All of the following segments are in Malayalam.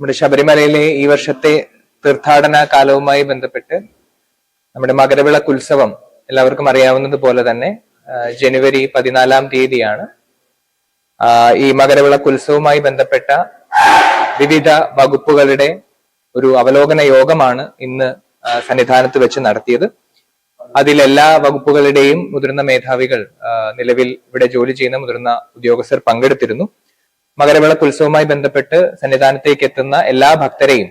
നമ്മുടെ ശബരിമലയിലെ ഈ വർഷത്തെ തീർത്ഥാടന കാലവുമായി ബന്ധപ്പെട്ട് നമ്മുടെ മകരവിളക്ക് ഉത്സവം എല്ലാവർക്കും അറിയാവുന്നത് പോലെ തന്നെ ജനുവരി പതിനാലാം തീയതിയാണ്. ഈ മകരവിളക്ക് ഉത്സവവുമായി ബന്ധപ്പെട്ട വിവിധ വകുപ്പുകളുടെ ഒരു അവലോകന യോഗമാണ് ഇന്ന് സന്നിധാനത്ത് വെച്ച് നടത്തിയത്. അതിൽ എല്ലാ വകുപ്പുകളുടെയും മുതിർന്ന മേധാവികൾ നിലവിൽ ഇവിടെ ജോലി ചെയ്യുന്ന മുതിർന്ന ഉദ്യോഗസ്ഥർ പങ്കെടുത്തിരുന്നു. മകരവിളക്ക് ഉത്സവവുമായി ബന്ധപ്പെട്ട് സന്നിധാനത്തേക്ക് എത്തുന്ന എല്ലാ ഭക്തരെയും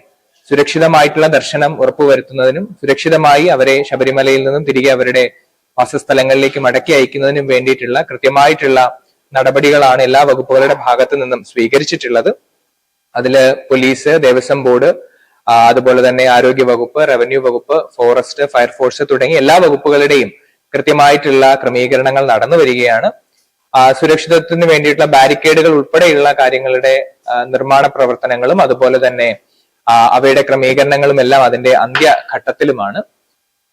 സുരക്ഷിതമായിട്ടുള്ള ദർശനം ഉറപ്പുവരുത്തുന്നതിനും സുരക്ഷിതമായി അവരെ ശബരിമലയിൽ നിന്നും തിരികെ അവരുടെ വാസസ്ഥലങ്ങളിലേക്ക് മടക്കി അയക്കുന്നതിനും വേണ്ടിയിട്ടുള്ള കൃത്യമായിട്ടുള്ള നടപടികളാണ് എല്ലാ വകുപ്പുകളുടെ ഭാഗത്തു നിന്നും സ്വീകരിച്ചിട്ടുള്ളത്. അതിൽ പോലീസ് ദേവസ്വം ബോർഡ് അതുപോലെ തന്നെ ആരോഗ്യ വകുപ്പ് റവന്യൂ വകുപ്പ് ഫോറസ്റ്റ് ഫയർഫോഴ്സ് തുടങ്ങി എല്ലാ വകുപ്പുകളുടെയും കൃത്യമായിട്ടുള്ള ക്രമീകരണങ്ങൾ നടന്നു വരികയാണ്. സുരക്ഷിതത്വത്തിന് വേണ്ടിയിട്ടുള്ള ബാരിക്കേഡുകൾ ഉൾപ്പെടെയുള്ള കാര്യങ്ങളുടെ നിർമ്മാണ പ്രവർത്തനങ്ങളും അതുപോലെ തന്നെ അവയുടെ ക്രമീകരണങ്ങളും എല്ലാം അതിന്റെ അന്ത്യഘട്ടത്തിലുമാണ്.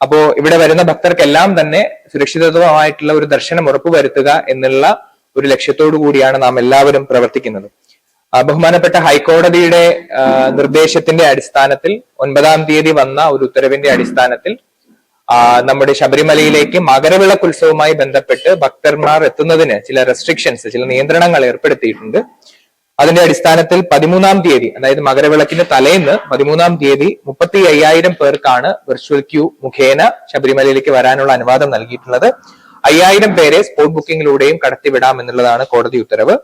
അപ്പോ ഇവിടെ വരുന്ന ഭക്തർക്കെല്ലാം തന്നെ സുരക്ഷിതത്വമായിട്ടുള്ള ഒരു ദർശനം ഉറപ്പുവരുത്തുക എന്നുള്ള ഒരു ലക്ഷ്യത്തോടു കൂടിയാണ് നാം എല്ലാവരും പ്രവർത്തിക്കുന്നത്. ബഹുമാനപ്പെട്ട ഹൈക്കോടതിയുടെ നിർദ്ദേശത്തിന്റെ അടിസ്ഥാനത്തിൽ ഒൻപതാം തീയതി വന്ന ഒരു ഉത്തരവിന്റെ അടിസ്ഥാനത്തിൽ നമ്മുടെ ശബരിമലയിലേക്ക് മകരവിളക്ക് ഉത്സവവുമായി ബന്ധപ്പെട്ട് ഭക്തന്മാർ എത്തുന്നതിന് ചില റെസ്ട്രിക്ഷൻസ് ചില നിയന്ത്രണങ്ങൾ ഏർപ്പെടുത്തിയിട്ടുണ്ട്. അതിന്റെ അടിസ്ഥാനത്തിൽ പതിമൂന്നാം തീയതി അതായത് മകരവിളക്കിന്റെ തലേന്ന് പതിമൂന്നാം തീയതി മുപ്പത്തി അയ്യായിരം പേർക്കാണ് വെർച്വൽ ക്യൂ മുഖേന ശബരിമലയിലേക്ക് വരാനുള്ള അനുവാദം നൽകിയിട്ടുള്ളത്. അയ്യായിരം പേരെ സ്പോട്ട് ബുക്കിംഗിലൂടെയും കടത്തിവിടാം എന്നുള്ളതാണ് കോടതി ഉത്തരവ്.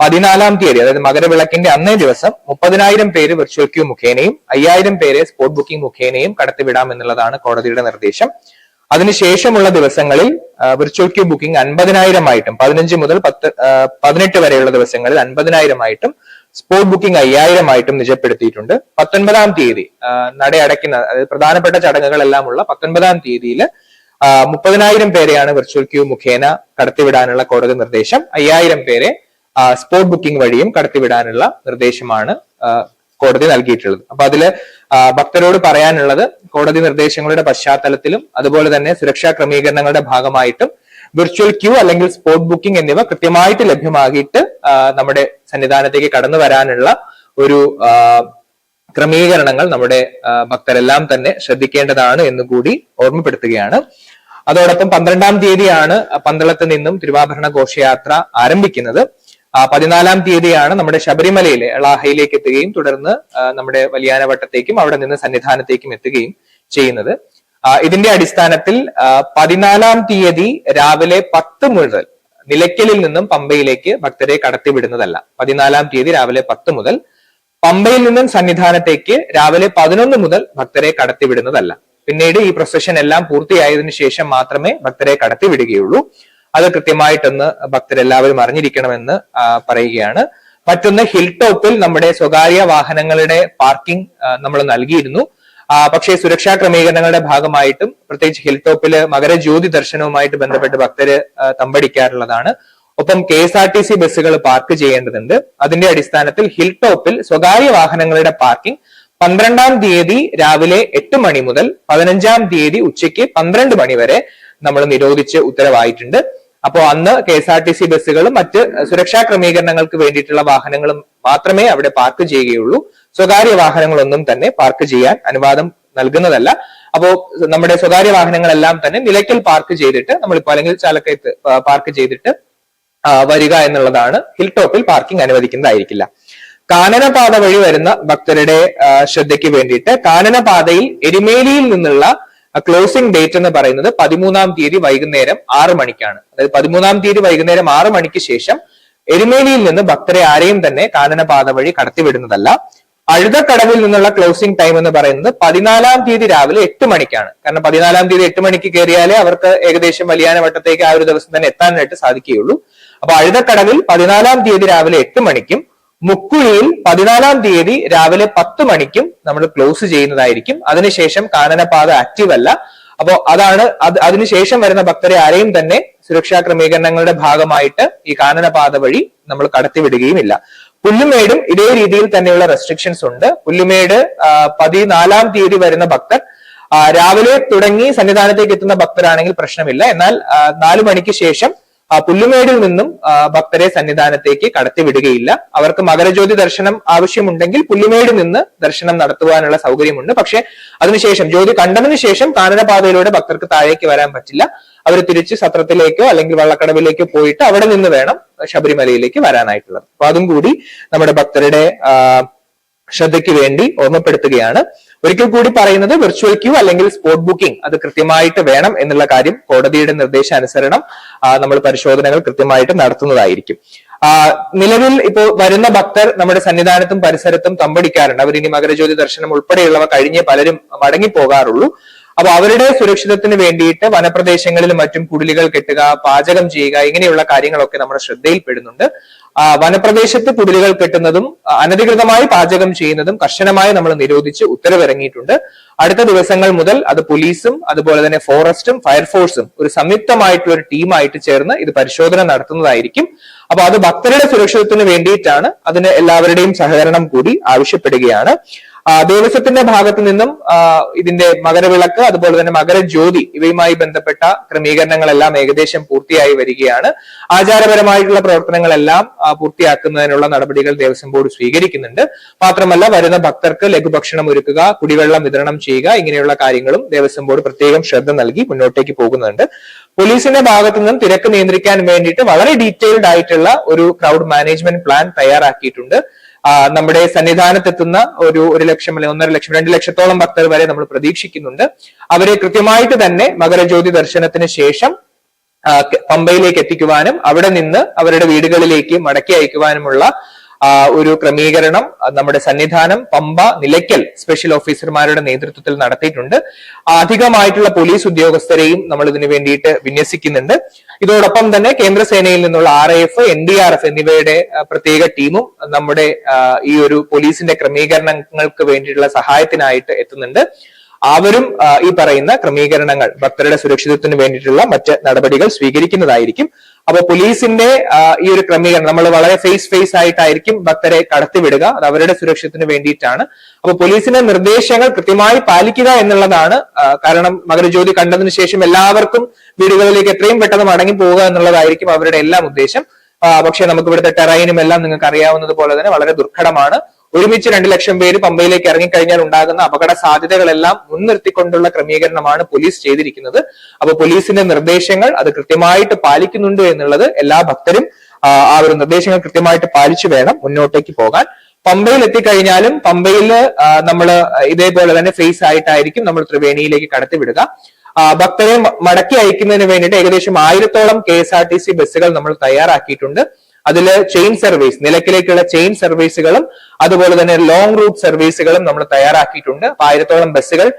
പതിനാലാം തീയതി അതായത് മകരവിളക്കിന്റെ അന്നേ ദിവസം മുപ്പതിനായിരം പേര് വെർച്വൽ ക്യൂ മുഖേനയും അയ്യായിരം പേരെ സ്പോട്ട് ബുക്കിംഗ് മുഖേനയും കടത്തിവിടാം എന്നുള്ളതാണ് കോടതിയുടെ നിർദ്ദേശം. അതിനുശേഷമുള്ള ദിവസങ്ങളിൽ വെർച്വൽ ക്യൂ ബുക്കിംഗ് അൻപതിനായിരമായിട്ടും പതിനഞ്ച് മുതൽ പത്ത് പതിനെട്ട് വരെയുള്ള ദിവസങ്ങളിൽ അൻപതിനായിരമായിട്ടും സ്പോട്ട് ബുക്കിംഗ് അയ്യായിരമായിട്ടും നിജപ്പെടുത്തിയിട്ടുണ്ട്. പത്തൊൻപതാം തീയതി ആ, നട അടയ്ക്കുന്ന അതായത് പ്രധാനപ്പെട്ട ചടങ്ങുകളെല്ലാം ഉള്ള പത്തൊൻപതാം തീയതിയിൽ മുപ്പതിനായിരം പേരെയാണ് വെർച്വൽ ക്യൂ മുഖേന കടത്തിവിടാനുള്ള കോടതി നിർദ്ദേശം. അയ്യായിരം പേരെ സ്പോട്ട് ബുക്കിംഗ് വഴിയും കടത്തിവിടാനുള്ള നിർദ്ദേശമാണ് കോടതി നൽകിയിട്ടുള്ളത്. അപ്പൊ അതിൽ ഭക്തരോട് പറയാനുള്ളത് കോടതി നിർദ്ദേശങ്ങളുടെ പശ്ചാത്തലത്തിലും അതുപോലെ തന്നെ സുരക്ഷാ ക്രമീകരണങ്ങളുടെ ഭാഗമായിട്ടും വിർച്വൽ ക്യൂ അല്ലെങ്കിൽ സ്പോട്ട് ബുക്കിംഗ് എന്നിവ കൃത്യമായിട്ട് ലഭ്യമാകിയിട്ട് നമ്മുടെ സന്നിധാനത്തേക്ക് കടന്നു വരാനുള്ള ഒരു ക്രമീകരണങ്ങൾ നമ്മുടെ ഭക്തരെല്ലാം തന്നെ ശ്രദ്ധിക്കേണ്ടതാണ് എന്ന് കൂടി ഓർമ്മപ്പെടുത്തുകയാണ്. അതോടൊപ്പം പന്ത്രണ്ടാം തീയതിയാണ് പന്തളത്ത് നിന്നും തിരുവാഭരണ ഘോഷയാത്ര ആരംഭിക്കുന്നത്. പതിനാലാം തീയതിയാണ് നമ്മുടെ ശബരിമലയിലെ എളാഹയിലേക്ക് എത്തുകയും തുടർന്ന് നമ്മുടെ വലിയാനവട്ടത്തേക്കും അവിടെ നിന്ന് സന്നിധാനത്തേക്കും എത്തുകയും ചെയ്യുന്നത്. ഇതിന്റെ അടിസ്ഥാനത്തിൽ പതിനാലാം തീയതി രാവിലെ പത്ത് മുതൽ നിലയ്ക്കലിൽ നിന്നും പമ്പയിലേക്ക് ഭക്തരെ കടത്തിവിടുന്നതല്ല. പതിനാലാം തീയതി രാവിലെ പത്ത് മുതൽ പമ്പയിൽ നിന്നും സന്നിധാനത്തേക്ക് രാവിലെ പതിനൊന്ന് മുതൽ ഭക്തരെ കടത്തിവിടുന്നതല്ല. പിന്നീട് ഈ പ്രൊസഷൻ എല്ലാം പൂർത്തിയായതിനു ശേഷം മാത്രമേ ഭക്തരെ കടത്തിവിടുകയുള്ളൂ. അത് കൃത്യമായിട്ടൊന്ന് ഭക്തരെല്ലാവരും അറിഞ്ഞിരിക്കണമെന്ന് പറയുകയാണ്. മറ്റൊന്ന് ഹിൽ ടോപ്പിൽ നമ്മുടെ സ്വകാര്യ വാഹനങ്ങളുടെ പാർക്കിംഗ് നമ്മൾ നൽകിയിരുന്നു. പക്ഷേ സുരക്ഷാ ക്രമീകരണങ്ങളുടെ ഭാഗമായിട്ടും പ്രത്യേകിച്ച് ഹിൽ ടോപ്പിൽ മകരജ്യോതി ദർശനവുമായിട്ട് ബന്ധപ്പെട്ട് ഭക്തര് തമ്പടിക്കാറുള്ളതാണ്. ഒപ്പം K S R T C ബസ്സുകൾ പാർക്ക് ചെയ്യേണ്ടതുണ്ട്. അതിന്റെ അടിസ്ഥാനത്തിൽ ഹിൽ ടോപ്പിൽ സ്വകാര്യ വാഹനങ്ങളുടെ പാർക്കിംഗ് പന്ത്രണ്ടാം തീയതി രാവിലെ എട്ട് മണി മുതൽ പതിനഞ്ചാം തീയതി ഉച്ചയ്ക്ക് പന്ത്രണ്ട് മണി വരെ നമ്മൾ നിരോധിച്ച് ഉത്തരവായിട്ടുണ്ട്. അപ്പോ അന്ന് K S R T C ബസ്സുകളും മറ്റ് സുരക്ഷാ ക്രമീകരണങ്ങൾക്ക് വേണ്ടിയിട്ടുള്ള വാഹനങ്ങളും മാത്രമേ അവിടെ പാർക്ക് ചെയ്യുകയുള്ളൂ. സ്വകാര്യ വാഹനങ്ങളൊന്നും തന്നെ പാർക്ക് ചെയ്യാൻ അനുവാദം നൽകുന്നതല്ല. അപ്പോ നമ്മുടെ സ്വകാര്യ വാഹനങ്ങളെല്ലാം തന്നെ നിലയ്ക്കൽ പാർക്ക് ചെയ്തിട്ട് നമ്മളിപ്പോ അല്ലെങ്കിൽ ചാലക്കയത്ത് പാർക്ക് ചെയ്തിട്ട് വരിക എന്നുള്ളതാണ് ഹിൽ ടോപ്പിൽ പാർക്കിംഗ് അനുവദിക്കുന്നതായിരിക്കില്ല. കാനനപാത വഴി വരുന്ന ഭക്തരുടെ ശ്രദ്ധയ്ക്ക് വേണ്ടിയിട്ട് കാനനപാതയിൽ എരുമേലിയിൽ നിന്നുള്ള ക്ലോസിംഗ് ഡേറ്റ് എന്ന് പറയുന്നത് പതിമൂന്നാം തീയതി വൈകുന്നേരം ആറ് മണിക്കാണ്. അതായത് പതിമൂന്നാം തീയതി വൈകുന്നേരം ആറ് മണിക്ക് ശേഷം എരുമേലിയിൽ നിന്ന് ഭക്തരെ ആരെയും തന്നെ കാനനപാത വഴി കടത്തിവിടുന്നതല്ല. അഴുതക്കടവിൽ നിന്നുള്ള ക്ലോസിംഗ് ടൈം എന്ന് പറയുന്നത് പതിനാലാം തീയതി രാവിലെ എട്ട് മണിക്കാണ്. കാരണം പതിനാലാം തീയതി എട്ട് മണിക്ക് കയറിയാലേ അവർക്ക് ഏകദേശം വലിയാനവട്ടത്തേക്ക് ആ ഒരു ദിവസം തന്നെ എത്താനായിട്ട് സാധിക്കുകയുള്ളൂ. അപ്പൊ അഴുതക്കടവിൽ പതിനാലാം തീയതി രാവിലെ എട്ട് മണിക്കും മുക്കുഴിയിൽ പതിനാലാം തീയതി രാവിലെ പത്ത് മണിക്കും നമ്മൾ ക്ലോസ് ചെയ്യുന്നതായിരിക്കും. അതിനുശേഷം കാനനപാത ആക്റ്റീവ് അല്ല. അപ്പോ അതാണ് അത് അതിനുശേഷം വരുന്ന ഭക്തരെ ആരെയും തന്നെ സുരക്ഷാ ക്രമീകരണങ്ങളുടെ ഭാഗമായിട്ട് ഈ കാനനപാത വഴി നമ്മൾ കടത്തിവിടുകയുമില്ല. പുല്ലുമേടും ഇതേ രീതിയിൽ തന്നെയുള്ള റെസ്ട്രിക്ഷൻസ് ഉണ്ട്. പുല്ലുമേട് പതിനാലാം തീയതി വരുന്ന ഭക്തർ രാവിലെ തുടങ്ങി സന്നിധാനത്തേക്ക് എത്തുന്ന ഭക്തരാണെങ്കിൽ പ്രശ്നമില്ല. എന്നാൽ നാലു മണിക്ക് ശേഷം പുല്ലുമേടിൽ നിന്നും ഭക്തരെ സന്നിധാനത്തേക്ക് കടത്തിവിടുകയില്ല. അവർക്ക് മകരജ്യോതി ദർശനം ആവശ്യമുണ്ടെങ്കിൽ പുല്ലുമേടിൽ നിന്ന് ദർശനം നടത്തുവാനുള്ള സൗകര്യമുണ്ട്. പക്ഷേ അതിനുശേഷം ജ്യോതി കണ്ടതിനു ശേഷം കാനനപാതയിലൂടെ ഭക്തർക്ക് താഴേക്ക് വരാൻ പറ്റില്ല. അവർ തിരിച്ച് സത്രത്തിലേക്കോ അല്ലെങ്കിൽ വള്ളക്കടവിലേക്കോ പോയിട്ട് അവിടെ നിന്ന് വേണം ശബരിമലയിലേക്ക് വരാനായിട്ടുള്ളത്. അപ്പൊ അതും കൂടി നമ്മുടെ ഭക്തരുടെ ശ്രദ്ധയ്ക്ക് വേണ്ടി ഓർമ്മപ്പെടുത്തുകയാണ്. ഒരിക്കൽ കൂടി പറയുന്നത് വെർച്വൽ ക്യൂ അല്ലെങ്കിൽ സ്പോട്ട് ബുക്കിംഗ് അത് കൃത്യമായിട്ട് വേണം എന്നുള്ള കാര്യം കോടതിയുടെ നിർദ്ദേശാനുസരണം നമ്മൾ പരിശോധനകൾ കൃത്യമായിട്ട് നടത്തുന്നതായിരിക്കും. നിലവിൽ ഇപ്പോൾ വരുന്ന ഭക്തർ നമ്മുടെ സന്നിധാനത്തും പരിസരത്തും തമ്പടിക്കാറുണ്ട്. അവർ ഇനി മകരജ്യോതി ദർശനം ഉൾപ്പെടെയുള്ളവ കഴിഞ്ഞേ പലരും മടങ്ങി പോകാറുള്ളൂ അപ്പൊ അവരുടെ സുരക്ഷിതത്തിന് വേണ്ടിയിട്ട് വനപ്രദേശങ്ങളിൽ മറ്റും കുടിലുകൾ കെട്ടുക പാചകം ചെയ്യുക ഇങ്ങനെയുള്ള കാര്യങ്ങളൊക്കെ നമ്മുടെ ശ്രദ്ധയിൽപ്പെടുന്നുണ്ട്. വനപ്രദേശത്ത് കുടിലുകൾ കെട്ടുന്നതും അനധികൃതമായി പാചകം ചെയ്യുന്നതും കർശനമായി നമ്മൾ നിരോധിച്ച് ഉത്തരവിറങ്ങിയിട്ടുണ്ട്. അടുത്ത ദിവസങ്ങൾ മുതൽ അത് പോലീസും അതുപോലെ തന്നെ ഫോറസ്റ്റും ഫയർഫോഴ്സും ഒരു സംയുക്തമായിട്ടുള്ള ഒരു ടീമായിട്ട് ചേർന്ന് ഇത് പരിശോധന നടത്തുന്നതായിരിക്കും. അപ്പൊ അത് ഭക്തരുടെ സുരക്ഷിതത്തിന് വേണ്ടിയിട്ടാണ്. അതിന് എല്ലാവരുടെയും സഹകരണം കൂടി ആവശ്യപ്പെടുകയാണ്. ദേവസ്വത്തിന്റെ ഭാഗത്തു നിന്നും ഇതിന്റെ മകരവിളക്ക് അതുപോലെ തന്നെ മകരജ്യോതി ഇവയുമായി ബന്ധപ്പെട്ട ക്രമീകരണങ്ങളെല്ലാം ഏകദേശം പൂർത്തിയായി വരികയാണ്. ആചാരപരമായിട്ടുള്ള പ്രവർത്തനങ്ങളെല്ലാം പൂർത്തിയാക്കുന്നതിനുള്ള നടപടികൾ ദേവസ്വം ബോർഡ് സ്വീകരിക്കുന്നുണ്ട്. മാത്രമല്ല വരുന്ന ഭക്തർക്ക് ലഘുഭക്ഷണം ഒരുക്കുക കുടിവെള്ളം വിതരണം ചെയ്യുക ഇങ്ങനെയുള്ള കാര്യങ്ങളും ദേവസ്വം ബോർഡ് പ്രത്യേകം ശ്രദ്ധ നൽകി മുന്നോട്ടേക്ക് പോകുന്നുണ്ട്. പോലീസിന്റെ ഭാഗത്തു നിന്നും തിരക്ക് നിയന്ത്രിക്കാൻ വേണ്ടിയിട്ട് വളരെ ഡീറ്റെയിൽഡ് ആയിട്ടുള്ള ഒരു ക്രൗഡ് മാനേജ്മെന്റ് പ്ലാൻ തയ്യാറാക്കിയിട്ടുണ്ട്. നമ്മുടെ സന്നിധാനത്തെത്തുന്ന ഒരു ഒരു ലക്ഷം അല്ലെങ്കിൽ ഒന്നര ലക്ഷം രണ്ട് ലക്ഷത്തോളം ഭക്തർ വരെ നമ്മൾ പ്രതീക്ഷിക്കുന്നുണ്ട്. അവരെ കൃത്യമായിട്ട് തന്നെ മകരജ്യോതി ദർശനത്തിന് ശേഷം പമ്പയിലേക്ക് എത്തിക്കുവാനും അവിടെ നിന്ന് അവരുടെ വീടുകളിലേക്ക് മടക്കി അയക്കുവാനുമുള്ള ഒരു ക്രമീകരണം നമ്മുടെ സന്നിധാനം പമ്പ നിലയ്ക്കൽ സ്പെഷ്യൽ ഓഫീസർമാരുടെ നേതൃത്വത്തിൽ നടത്തിയിട്ടുണ്ട്. അധികമായിട്ടുള്ള പോലീസ് ഉദ്യോഗസ്ഥരെയും നമ്മൾ ഇതിനു വേണ്ടിയിട്ട് വിന്യസിക്കുന്നുണ്ട്. ഇതോടൊപ്പം തന്നെ കേന്ദ്രസേനയിൽ നിന്നുള്ള R F N D R F എന്നിവയുടെ പ്രത്യേക ടീമും നമ്മുടെ ഈ ഒരു പോലീസിന്റെ ക്രമീകരണങ്ങൾക്ക് വേണ്ടിയിട്ടുള്ള സഹായത്തിനായിട്ട് എത്തുന്നുണ്ട്. അവരും ഈ പറയുന്ന ക്രമീകരണങ്ങൾ ഭക്തരുടെ സുരക്ഷിതത്വത്തിന് വേണ്ടിയിട്ടുള്ള മറ്റ് നടപടികൾ സ്വീകരിക്കുന്നതായിരിക്കും. അപ്പൊ പോലീസിന്റെ ഈ ഒരു ക്രമീകരണം നമ്മൾ വളരെ ഫേസ് ഫേസ് ആയിട്ടായിരിക്കും ഭക്തരെ കടത്തിവിടുക അത് അവരുടെ സുരക്ഷത്തിന് വേണ്ടിയിട്ടാണ്. അപ്പൊ പോലീസിന്റെ നിർദ്ദേശങ്ങൾ കൃത്യമായി പാലിക്കുക എന്നുള്ളതാണ് കാരണം മകരജ്യോതി കണ്ടതിന് ശേഷം എല്ലാവർക്കും വീടുകളിലേക്ക് എത്രയും പെട്ടെന്ന് മടങ്ങി പോവുക എന്നുള്ളതായിരിക്കും അവരുടെ എല്ലാം ഉദ്ദേശം. പക്ഷേ നമുക്ക് ഇവിടുത്തെ ടെറൈനും എല്ലാം നിങ്ങൾക്ക് അറിയാവുന്നത് പോലെ തന്നെ വളരെ ദുർഘടമാണ്. ഒരുമിച്ച് രണ്ട് ലക്ഷം പേര് പമ്പയിലേക്ക് ഇറങ്ങിക്കഴിഞ്ഞാൽ ഉണ്ടാകുന്ന അപകട സാധ്യതകളെല്ലാം മുൻനിർത്തിക്കൊണ്ടുള്ള ക്രമീകരണമാണ് പോലീസ് ചെയ്തിരിക്കുന്നത്. അപ്പൊ പോലീസിന്റെ നിർദ്ദേശങ്ങൾ അത് കൃത്യമായിട്ട് പാലിക്കുന്നുണ്ട് എന്നുള്ളത് എല്ലാ ഭക്തരും ആ, ഒരു നിർദ്ദേശങ്ങൾ കൃത്യമായിട്ട് പാലിച്ചു വേണം മുന്നോട്ടേക്ക് പോകാൻ. പമ്പയിൽ എത്തിക്കഴിഞ്ഞാലും പമ്പയിൽ നമ്മൾ ഇതേപോലെ തന്നെ ഫേസ് ആയിട്ടായിരിക്കും നമ്മൾ ത്രിവേണിയിലേക്ക് കടത്തിവിടുക. ഭക്തരെ മടക്കി അയക്കുന്നതിന് വേണ്ടിയിട്ട് ഏകദേശം ആയിരത്തോളം K S R T C ബസ്സുകൾ നമ്മൾ തയ്യാറാക്കിയിട്ടുണ്ട്. അതിൽ ചെയിൻ സർവീസ് നിലക്കിലേക്കുള്ള ചെയിൻ സർവീസുകളും അതുപോലെ തന്നെ ലോങ് റൂട്ട് സർവീസുകളും നമ്മൾ തയ്യാറാക്കിയിട്ടുണ്ട്. ആയിരത്തോളം ബസ്സുകൾ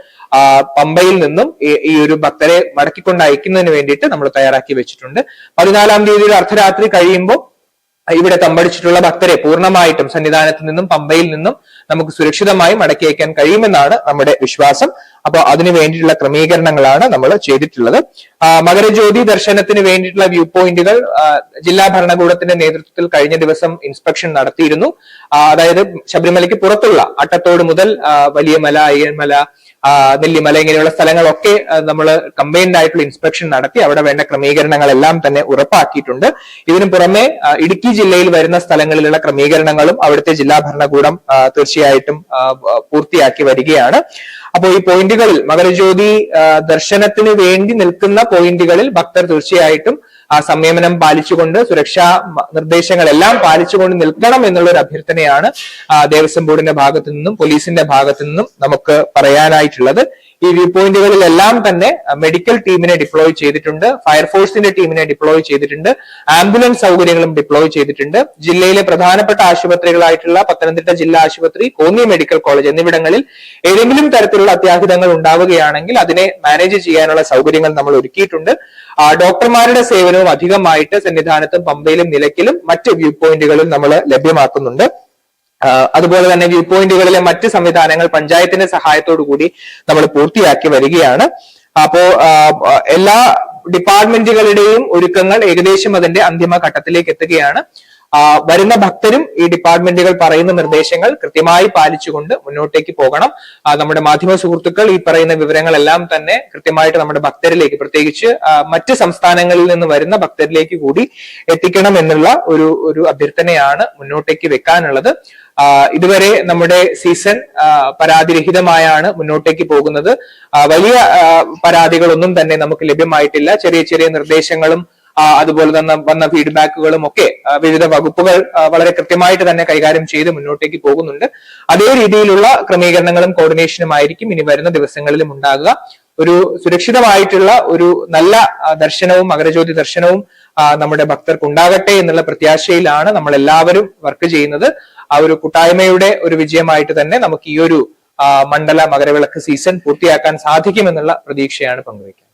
പമ്പയിൽ നിന്നും ഈ ഒരു ഭക്തരെ മടക്കിക്കൊണ്ട് അയക്കുന്നതിന് വേണ്ടിയിട്ട് നമ്മൾ തയ്യാറാക്കി വെച്ചിട്ടുണ്ട്. പതിനാലാം തീയതി അർദ്ധരാത്രി കഴിയുമ്പോൾ ഇവിടെ തമ്പടിച്ചിട്ടുള്ള ഭക്തരെ പൂർണമായിട്ടും സന്നിധാനത്ത് നിന്നും പമ്പയിൽ നിന്നും നമുക്ക് സുരക്ഷിതമായി മടക്കി അയക്കാൻ കഴിയുമെന്നാണ് നമ്മുടെ വിശ്വാസം. അപ്പോൾ അതിന് വേണ്ടിയിട്ടുള്ള ക്രമീകരണങ്ങളാണ് നമ്മൾ ചെയ്തിട്ടുള്ളത്. മകരജ്യോതി ദർശനത്തിന് വേണ്ടിയിട്ടുള്ള വ്യൂ പോയിന്റുകൾ ജില്ലാ ഭരണകൂടത്തിന്റെ നേതൃത്വത്തിൽ കഴിഞ്ഞ ദിവസം ഇൻസ്പെക്ഷൻ നടത്തിയിരുന്നു. അതായത് ശബരിമലയ്ക്ക് പുറത്തുള്ള അട്ടത്തോട് മുതൽ വലിയ വലിയമല അയ്യൻമല നെല്ലിമല ഇങ്ങനെയുള്ള സ്ഥലങ്ങളൊക്കെ നമ്മൾ കമ്പൈൻഡ് ആയിട്ടുള്ള ഇൻസ്പെക്ഷൻ നടത്തി അവിടെ വേണ്ട ക്രമീകരണങ്ങളെല്ലാം തന്നെ ഉറപ്പാക്കിയിട്ടുണ്ട്. ഇതിനു പുറമെ ഇടുക്കി ജില്ലയിൽ വരുന്ന സ്ഥലങ്ങളിലുള്ള ക്രമീകരണങ്ങളും അവിടുത്തെ ജില്ലാ ഭരണകൂടം തീർച്ചയായിട്ടും പൂർത്തിയാക്കി വരികയാണ്. അപ്പോൾ ഈ പോയിന്റുകളിൽ മകരജ്യോതി ദർശനത്തിന് വേണ്ടി നിൽക്കുന്ന പോയിന്റുകളിൽ ഭക്തർ തീർച്ചയായിട്ടും ആ സംയമനം പാലിച്ചുകൊണ്ട് സുരക്ഷാ നിർദ്ദേശങ്ങളെല്ലാം പാലിച്ചുകൊണ്ട് നിൽക്കണം എന്നുള്ള ഒരു അഭ്യർത്ഥനയാണ് ദേവസ്വം ബോർഡിന്റെ ഭാഗത്തു നിന്നും പോലീസിന്റെ ഭാഗത്തു നിന്നും നമുക്ക് പറയാനായിട്ടുള്ളത്. ഈ വ്യൂ പോയിന്റുകളിലെല്ലാം തന്നെ മെഡിക്കൽ ടീമിനെ ഡിപ്ലോയ് ചെയ്തിട്ടുണ്ട് ഫയർഫോഴ്സിന്റെ ടീമിനെ ഡിപ്ലോയ് ചെയ്തിട്ടുണ്ട് ആംബുലൻസ് സൗകര്യങ്ങളും ഡിപ്ലോയ് ചെയ്തിട്ടുണ്ട്. ജില്ലയിലെ പ്രധാനപ്പെട്ട ആശുപത്രികളായിട്ടുള്ള പത്തനംതിട്ട ജില്ലാ ആശുപത്രി കോന്നി മെഡിക്കൽ കോളേജ് എന്നിവിടങ്ങളിൽ ഏതെങ്കിലും തരത്തിലുള്ള അത്യാഹിതങ്ങൾ ഉണ്ടാവുകയാണെങ്കിൽ അതിനെ മാനേജ് ചെയ്യാനുള്ള സൗകര്യങ്ങൾ നമ്മൾ ഒരുക്കിയിട്ടുണ്ട്. ഡോക്ടർമാരുടെ സേവനവും അധികമായിട്ട് സന്നിധാനത്തും പമ്പയിലും നിലയ്ക്കലും മറ്റ് വ്യൂ പോയിന്റുകളിൽ നമ്മൾ ലഭ്യമാക്കുന്നുണ്ട്. അതുപോലെ തന്നെ വ്യൂ പോയിന്റുകളിലെ മറ്റ് സംവിധാനങ്ങൾ പഞ്ചായത്തിന്റെ സഹായത്തോടു കൂടി നമ്മൾ പൂർത്തിയാക്കി വരികയാണ്. അപ്പോ എല്ലാ ഡിപ്പാർട്ട്മെന്റുകളുടെയും ഒരുക്കങ്ങൾ ഏകദേശം അതിന്റെ അന്തിമ ഘട്ടത്തിലേക്ക് എത്തുകയാണ്. വരുന്ന ഭക്തരും ഈ ഡിപ്പാർട്ട്മെന്റുകൾ പറയുന്ന നിർദ്ദേശങ്ങൾ കൃത്യമായി പാലിച്ചുകൊണ്ട് മുന്നോട്ടേക്ക് പോകണം. നമ്മുടെ മാധ്യമ സുഹൃത്തുക്കൾ ഈ പറയുന്ന വിവരങ്ങളെല്ലാം തന്നെ കൃത്യമായിട്ട് നമ്മുടെ ഭക്തരിലേക്ക് പ്രത്യേകിച്ച് മറ്റ് സംസ്ഥാനങ്ങളിൽ നിന്ന് വരുന്ന ഭക്തരിലേക്ക് കൂടി എത്തിക്കണം എന്നുള്ള ഒരു ഒരു അഭ്യർത്ഥനയാണ് മുന്നോട്ടേക്ക് വെക്കാനുള്ളത്. ഇതുവരെ നമ്മുടെ സീസൺ പരാതിരഹിതമായാണ് മുന്നോട്ടേക്ക് പോകുന്നത്. വലിയ പരാതികളൊന്നും തന്നെ നമുക്ക് ലഭ്യമായിട്ടില്ല. ചെറിയ ചെറിയ നിർദ്ദേശങ്ങളും അതുപോലെ തന്നെ വന്ന ഫീഡ്ബാക്കുകളും ഒക്കെ വിവിധ വകുപ്പുകൾ വളരെ കൃത്യമായിട്ട് തന്നെ കൈകാര്യം ചെയ്ത് മുന്നോട്ടേക്ക് പോകുന്നുണ്ട്. അതേ രീതിയിലുള്ള ക്രമീകരണങ്ങളും കോർഡിനേഷനും ആയിരിക്കും ഇനി വരുന്ന ദിവസങ്ങളിലും ഉണ്ടാകുക. ഒരു സുരക്ഷിതമായിട്ടുള്ള ഒരു നല്ല ദർശനവും മകരജ്യോതി ദർശനവും നമ്മുടെ ഭക്തർക്ക് ഉണ്ടാകട്ടെ എന്നുള്ള പ്രത്യാശയിലാണ് നമ്മൾ എല്ലാവരും വർക്ക് ചെയ്യുന്നത്. ആ ഒരു കൂട്ടായ്മയുടെ ഒരു വിജയമായിട്ട് തന്നെ നമുക്ക് ഈ ഒരു മണ്ഡല മകരവിളക്ക് സീസൺ പൂർത്തിയാക്കാൻ സാധിക്കുമെന്നുള്ള പ്രതീക്ഷയാണ് പങ്കുവയ്ക്കുന്നത്.